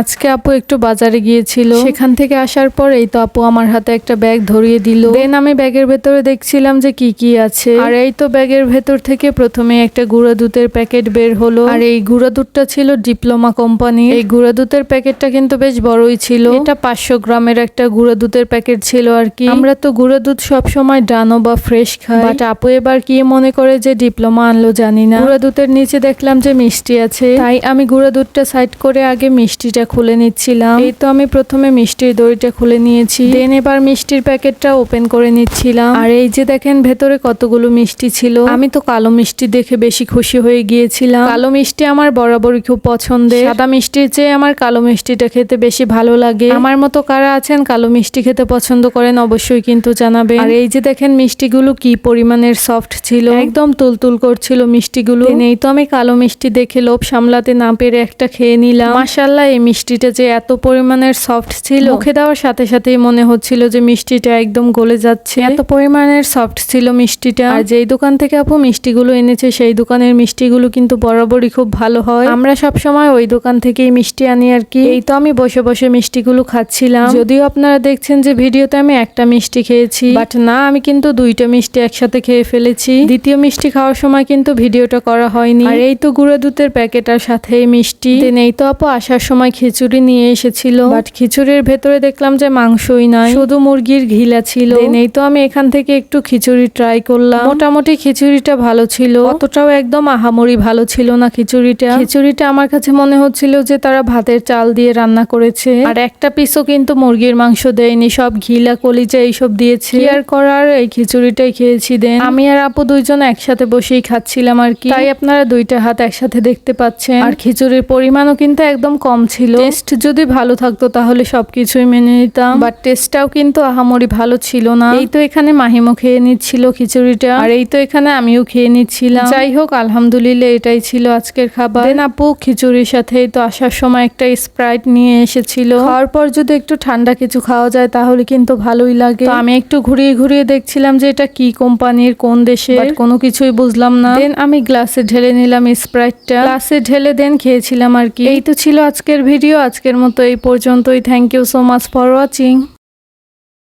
আজকে আপু একটু বাজারে গিয়েছিল। সেখান থেকে আসার পর এই তো আপু আমার হাতে একটা ব্যাগ ধরিয়ে দিল। দেন আমি ব্যাগের ভেতরে দেখছিলাম যে কি কি আছে। আর এই তো ব্যাগের ভেতর থেকে প্রথমে একটা গুঁড়া দুধের প্যাকেট বের হলো। আর এই গুঁড়া দুধটা ছিল ডিপ্লোমা কোম্পানি এই গুঁড়া দুধের প্যাকেটটা কিন্তু বেশ বড়ই ছিল। এটা পাঁচশো গ্রামের একটা গুঁড়া দুধের প্যাকেট ছিল আর কি। আমরা তো গুঁড়া দুধ সবসময় ডানো বা ফ্রেশ খাই। বাট আপু এবার কি মনে করে যে ডিপ্লোমা আনলো জানি না। গুঁড়া দুধের নিচে দেখলাম যে মিষ্টি আছে। তাই আমি গুঁড়া দুধটা সাইড করে আগে মিষ্টিটা খুলে নিচ্ছিলাম। এই তো আমি প্রথমে মিষ্টির দড়িটা খুলে নিয়েছি। দেন এবার মিষ্টির প্যাকেটটা ওপেন করে নিচ্ছিলাম। আর এই যে দেখেন, ভেতরে কতগুলো মিষ্টি ছিল। আমি তো কালো মিষ্টি দেখে বেশি খুশি হয়ে গিয়েছিলাম। কালো মিষ্টি আমার বরাবরই খুব পছন্দের। সাদা মিষ্টির চেয়ে আমার কালো মিষ্টিটা খেতে বেশি ভালো লাগে। আমার মতো কারা আছেন কালো মিষ্টি খেতে পছন্দ করেন অবশ্যই কিন্তু জানাবেন। আর এই যে দেখেন, মিষ্টিগুলো কি পরিমাণের সফট ছিল। একদম তুলতুল করছিল মিষ্টিগুলো। নেই তো আমি কালো মিষ্টি দেখে লোভ সামলাতে না পেরে একটা খেয়ে নিলাম। মাসাল্লাহ এই মিষ্টিটা যে এত পরিমাণের সফট ছিল মুখে দেওয়ার সাথে সাথেই মনে হচ্ছিল যে মিষ্টিটা একদম গলে যাচ্ছে। এত পরিমাণের সফট ছিল মিষ্টিটা। আর যেই দোকান থেকে আপু মিষ্টিগুলো এনেছে সেই দোকানের মিষ্টিগুলো কিন্তু বরাবরই খুব ভালো হয়। আমরা সব সময় ওই দোকান থেকেই মিষ্টি আনি আর কি। এই তো আমি বসে বসে মিষ্টিগুলো খাচ্ছিলাম। যদিও আপনারা দেখছেন যে ভিডিওতে আমি একটা মিষ্টি খেয়েছি বাট না আমি কিন্তু দুইটা মিষ্টি একসাথে খেয়ে ফেলেছি। দ্বিতীয় মিষ্টি খাওয়ার সময় কিন্তু ভিডিওটা করা হয়নি। আর এই তো গুঁড়ো দুধের প্যাকেট আর সাথে মিষ্টি। দেন এই তো আপু আসার সময় খিচুড়ি নিয়ে এসেছিল। বাট খিচুড়ির ভেতরে দেখলাম যে মাংসই নয় শুধু মুরগির ঘিলা ছিল। এই তো আমি এখান থেকে একটু খিচুড়ি ট্রাই করলাম। মোটামুটি খিচুড়িটা ভালো ছিল। অতটাও একদম আহামরি ভালো ছিল না খিচুড়িটা। খিচুড়িটা আমার কাছে মনে হচ্ছিল যে তারা ভাতের চাল দিয়ে রান্না করেছে। আর একটা পিসও কিন্তু মুরগির মাংস দেয়নি। সব ঘিলা, কলিজা এইসব দিয়েছে। আর করার? এই খিচুড়িটাই খেয়েছি দেন। আমি আর আপু দুইজন একসাথে বসেই খাচ্ছিলাম আর কি। তাই আপনারা দুইটা হাত একসাথে দেখতে পাচ্ছেন। আর খিচুড়ির পরিমাণও কিন্তু একদম কম ছিল। টেস্ট যদি ভালো থাকতো তাহলে সবকিছুই মেনে নিতাম। বাট টেস্টটাও কিন্তু আহামরি ভালো ছিল না। এই তো এখানে মাহিমও খেয়ে নিচ্ছিল খিচুড়িটা। আর এই তো এখানে আমিও খেয়ে নিচ্ছিলাম। যাই হোক আলহামদুলিল্লাহ এটাই ছিল আজকের খাবার। দেন আপু খিচুড়ির সাথে তো আসার সময় একটা স্প্রাইট নিয়ে এসেছিল। খাওয়ার পর যদি একটু ঠান্ডা কিছু খাওয়া যায় তাহলে কিন্তু ভালোই লাগে। আমি একটু ঘুরিয়ে ঘুরিয়ে দেখছিলাম যে এটা কি কোম্পানির কোন দেশে কোনো কিছুই বুঝলাম না। দেন আমি গ্লাসে ঢেলে নিলাম স্প্রাইটটা। গ্লাসে ঢেলে দেন খেয়েছিলাম আর কি। এই তো ছিল আজকের ভিডিও আজকের মতো এই পর্যন্তই। Thank you so much for watching